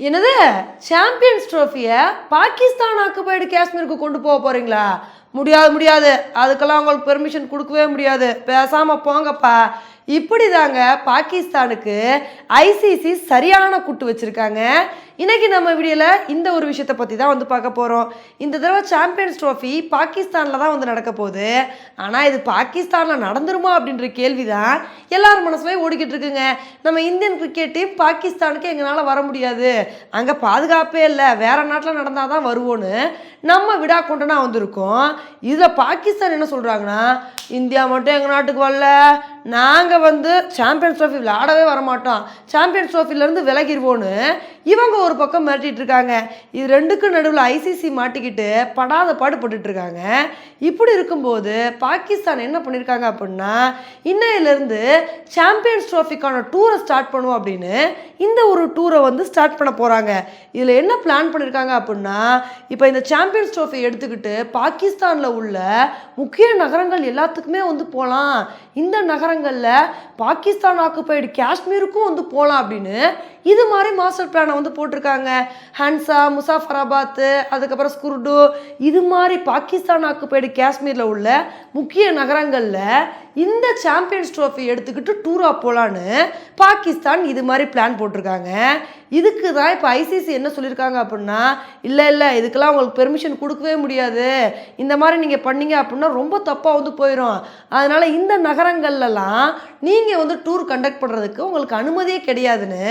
என்னது? Champions ட்ரோஃபியை Pakistan occupied காஷ்மீருக்கு கொண்டு போக போகிறீங்களா முடியாது முடியாது. அதுக்கெல்லாம் உங்களுக்கு பெர்மிஷன் கொடுக்கவே முடியாது. பேசாமல் போங்கப்பா. இப்படி தாங்க பாகிஸ்தானுக்கு ஐசிசி சரியான கூட்டு வச்சுருக்காங்க. இன்றைக்கி நம்ம வீடியோவில் இந்த ஒரு விஷயத்தை பற்றி தான் வந்து பார்க்க போகிறோம் இந்த தடவை சாம்பியன்ஸ் ட்ரோஃபி பாகிஸ்தானில் தான் வந்து நடக்க போகுது. ஆனால் இது பாகிஸ்தானில் நடந்துருமா அப்படின்ற கேள்வி தான் எல்லார் மனசுமே ஓடிக்கிட்டு இருக்குங்க. நம்ம இந்தியன் கிரிக்கெட் டீம் பாகிஸ்தானுக்கு எங்களால் வர முடியாது. அங்கே பாதுகாப்பே இல்லை. வேறு நாட்டில் நடந்தால் தான் வருவோன்னு நம்ம விடா கொண்டனா வந்திருக்கோம். இதில் பாகிஸ்தான் என்ன சொல்கிறாங்கன்னா இந்தியா மட்டும் எங்கள் நாட்டுக்கு வரல. நாங்கள் வந்து சாம்பியன்ஸ் ட்ரோஃபி விளையாடவே வரமாட்டோம். சாம்பியன்ஸ் ட்ரோஃபிலேருந்து விலகிடுவோன்னு இவங்க ஒரு பக்கம் மிரட்டிட்டு இருக்காங்க. இது ரெண்டுக்கும் நடுவில் ஐசிசி மாட்டிக்கிட்டு படாத பாடுபட்டுட்டு இருக்காங்க. இப்படி இருக்கும்போது பாகிஸ்தான் என்ன பண்ணியிருக்காங்க அப்படின்னா இன்னையிலேருந்து சாம்பியன்ஸ் ட்ரோஃபிக்கான டூரை ஸ்டார்ட் பண்ணுவோம் அப்படின்னு இந்த ஒரு டூரை வந்து ஸ்டார்ட் பண்ண போகிறாங்க இதில் என்ன பிளான் பண்ணியிருக்காங்க அப்படின்னா இப்போ இந்த சாம்பியன்ஸ் ட்ரோஃபி எடுத்துக்கிட்டு பாகிஸ்தானில் உள்ள முக்கிய நகரங்கள் எல்லாத்துக்குமே வந்து போகலாம் இந்த நேரங்களில் பாகிஸ்தான் ஆக்குப்பைடு காஷ்மீருக்கும் வந்து போகலாம் அப்படின்னு இது மாதிரி மாஸ்டர் பிளானை வந்து போட்டிருக்காங்க. ஹன்சா முசாஃபராபாத் அதுக்கப்புறம் ஸ்குர்டு இது மாதிரி பாகிஸ்தான் ஆக்குப்பைடு காஷ்மீரில் உள்ள முக்கிய நகரங்களில் இந்த சாம்பியன்ஸ் ட்ரோஃபி எடுத்துக்கிட்டு டூராக போகலான்னு பாகிஸ்தான் இது மாதிரி பிளான் போட்டிருக்காங்க. இதுக்கு தான் இப்போ ஐசிசி என்ன சொல்லியிருக்காங்க அப்படின்னா இல்லை இல்லை இதுக்கெல்லாம் உங்களுக்கு பெர்மிஷன் கொடுக்கவே முடியாது. இந்த மாதிரி நீங்கள் பண்ணீங்க அப்படின்னா ரொம்ப தப்பாக வந்து போயிடும் அதனால் இந்த நகரங்கள்லாம் நீங்கள் வந்து டூர் கண்டக்ட் பண்ணுறதுக்கு உங்களுக்கு அனுமதியே கிடையாதுன்னு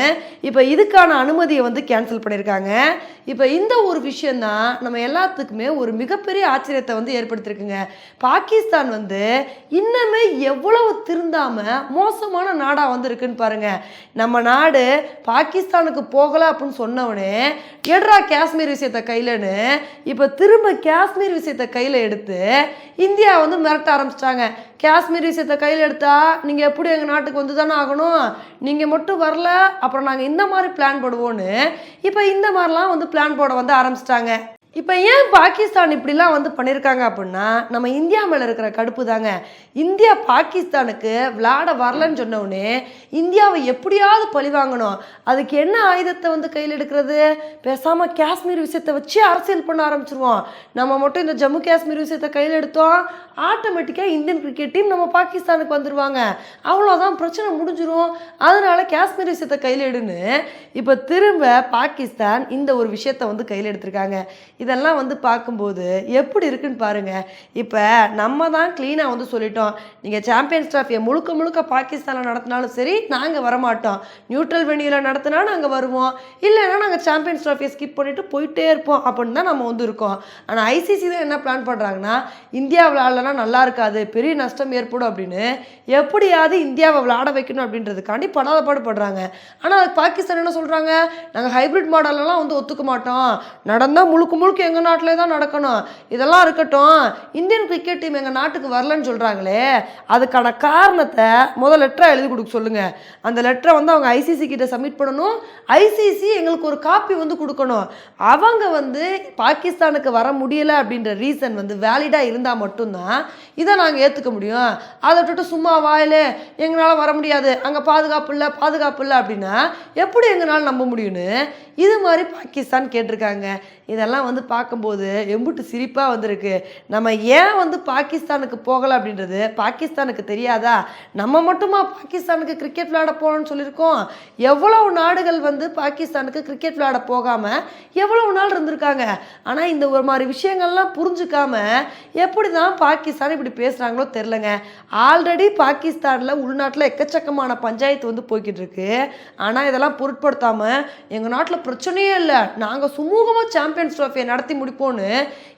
இப்போ இதுக்கான அனுமதியை வந்து கேன்சல் பண்ணியிருக்காங்க இப்போ இந்த ஒரு விஷயந்தான் நம்ம எல்லாத்துக்குமே ஒரு மிகப்பெரிய ஆச்சரியத்தை வந்து ஏற்படுத்தியிருக்குங்க பாகிஸ்தான் வந்து இன்னுமே எவ்வளவு திருந்தாமல் மோசமான நாடாக வந்து இருக்குன்னு பாருங்க. நம்ம நாடு பாகிஸ்தானுக்கு போகலை அப்படின்னு சொன்னவனே எட்ரா காஷ்மீர் விஷயத்தை கையிலன்னு இப்போ திரும்ப காஷ்மீர் விஷயத்தை கையில் எடுத்து இந்தியா வந்து மிரட்ட ஆரம்பிச்சிட்டாங்க. காஷ்மீர் விஷயத்தை கையில் எடுத்தா நீங்கள் எப்படி எங்கள் நாட்டுக்கு வந்து தானே ஆகணும்? நீங்கள் மட்டும் வரல அப்புறம் நாங்கள் இந்த மாதிரி பிளான் போடுவோன்னு இப்போ இந்த மாதிரிலாம் வந்து பிளான் போட வந்து ஆரம்பிச்சிட்டாங்க. இப்போ ஏன் பாகிஸ்தான் இப்படிலாம் வந்து பண்ணியிருக்காங்க அப்படின்னா நம்ம இந்தியா மேலே இருக்கிற கடுப்பு தாங்க. இந்தியா பாகிஸ்தானுக்கு விளாட வரலன்னு சொன்னவுடனே இந்தியாவை எப்படியாவது பழி வாங்கணும். அதுக்கு என்ன ஆயுதத்தை வந்து கையில் எடுக்கிறது? பேசாமல் காஷ்மீர் விஷயத்தை வச்சு அரசியல் பண்ண ஆரம்பிச்சிருவோம். நம்ம மட்டும் இந்த ஜம்மு காஷ்மீர் விஷயத்தை கையில் எடுத்தோம் ஆட்டோமேட்டிக்காக இந்தியன் கிரிக்கெட் டீம் நம்ம பாகிஸ்தானுக்கு வந்துடுவாங்க அவ்வளோதான் பிரச்சனை முடிஞ்சிரும். அதனால காஷ்மீர் விஷயத்தை கையில் எடுன்னு இப்போ திரும்ப பாகிஸ்தான் இந்த ஒரு விஷயத்தை வந்து கையில் எடுத்திருக்காங்க. இதெல்லாம் வந்து பார்க்கும்போது எப்படி இருக்குன்னு பாருங்க. இப்போ நம்ம தான் க்ளீனாக வந்து சொல்லிட்டோம். நீங்கள் சாம்பியன்ஸ் ட்ராஃபியை முழுக்க முழுக்க பாகிஸ்தானில் நடத்தினாலும் சரி நாங்கள் வரமாட்டோம். நியூட்ரல் வெனியூவில் நடத்தினா நாங்கள் வருவோம். இல்லைன்னா நாங்கள் சாம்பியன்ஸ் ட்ராஃபியை ஸ்கிப் பண்ணிட்டு போயிட்டே இருப்போம் அப்படின்னு தான் நம்ம வந்து இருக்கோம். ஆனால் ஐசிசி தான் என்ன பிளான் பண்ணுறாங்கன்னா இந்தியா விளாட்லனா நல்லா இருக்காது. பெரிய நஷ்டம் ஏற்படும் அப்படின்னு எப்படியாவது இந்தியாவை விளாட வைக்கணும் அப்படின்றதுக்காண்டி படாத பாடுபடுறாங்க ஆனால் அது பாகிஸ்தான் என்ன சொல்கிறாங்க நாங்கள் ஹைபிரிட் மாடலெல்லாம் வந்து ஒத்துக்க மாட்டோம். நடந்தால் முழுக்க முழுக்க எங்கள் நாட்டிலே தான் நடக்கணும். இதெல்லாம் இருக்கட்டும். இந்தியன் கிரிக்கெட் டீம் எங்கள் நாட்டுக்கு வரலன்னு சொல்கிறாங்களே அதுக்கான காரணத்தை முதல் லெட்டராக எழுதி கொடுக்க சொல்லுங்கள் அந்த லெட்டரை வந்து அவங்க ஐசிசி கிட்ட சப்மிட் பண்ணணும். ஐசிசி எங்களுக்கு ஒரு காப்பி வந்து கொடுக்கணும். அவங்க வந்து பாகிஸ்தானுக்கு வர முடியலை அப்படின்ற ரீசன் வந்து வேலிடாக இருந்தால் மட்டும்தான் இதை நாங்கள் ஏற்றுக்க முடியும். அதை விட்டுட்டு சும்மா வாயிலே எங்களால் வர முடியாது. அங்கே பாதுகாப்பு இல்லை பாதுகாப்பு இல்லை அப்படின்னா எப்படி எங்களால் நம்ப முடியும்னு இது மாதிரி பாகிஸ்தான் கேட்டிருக்காங்க. இதெல்லாம் வந்து பார்க்கும்போது எம்புட்டு சிரிப்பாக வந்திருக்கு. நம்ம ஏன் வந்து பாகிஸ்தானுக்கு போகலை அப்படின்றது பாகிஸ்தானுக்கு தெரியாதா? நம்ம மட்டுமா பாகிஸ்தானுக்கு கிரிக்கெட் விளையாட போகணும்னு சொல்லியிருக்கோம். எவ்வளவு நாடுகள் வந்து பாகிஸ்தானுக்கு கிரிக்கெட் விளையாட போகாமல் எவ்வளவு நாள் இருந்திருக்காங்க. ஆனால் இந்த ஒரு மாதிரி விஷயங்கள்லாம் புரிஞ்சுக்காம எப்படி தான் பாகிஸ்தான் இப்படி பேசுகிறாங்களோ தெரிலங்க ஆல்ரெடி பாகிஸ்தானில் உள்நாட்டில் எக்கச்சக்கமான பஞ்சாயத்து வந்து போய்கிட்டு இருக்கு ஆனால் இதெல்லாம் பொருட்படுத்தாமல் எங்கள் நாட்டில் பிரச்சனையே இல்லை. நாங்கள் சுமூகமாக சாம்பியன்ஸ் ட்ரோஃபியை நடத்தி முடிப்போன்னு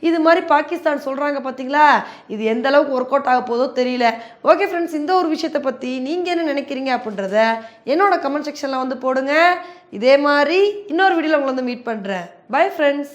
இது மாதிரி பாகிஸ்தான் சொல்கிறாங்க பார்த்தீங்களா இது எந்த அளவுக்கு ஒர்க் அவுட் ஆக போதோ தெரியல. ஓகே ஃப்ரெண்ட்ஸ் இந்த ஒரு விஷயத்தை பற்றி நீங்கள் என்ன நினைக்கிறீங்க அப்படின்றத என்னோட கமெண்ட் செக்ஷனில் வந்து போடுங்க. இதே மாதிரி இன்னொரு வீடியோவில் உங்களை வந்து மீட் பண்ணுறேன் பை ஃப்ரெண்ட்ஸ்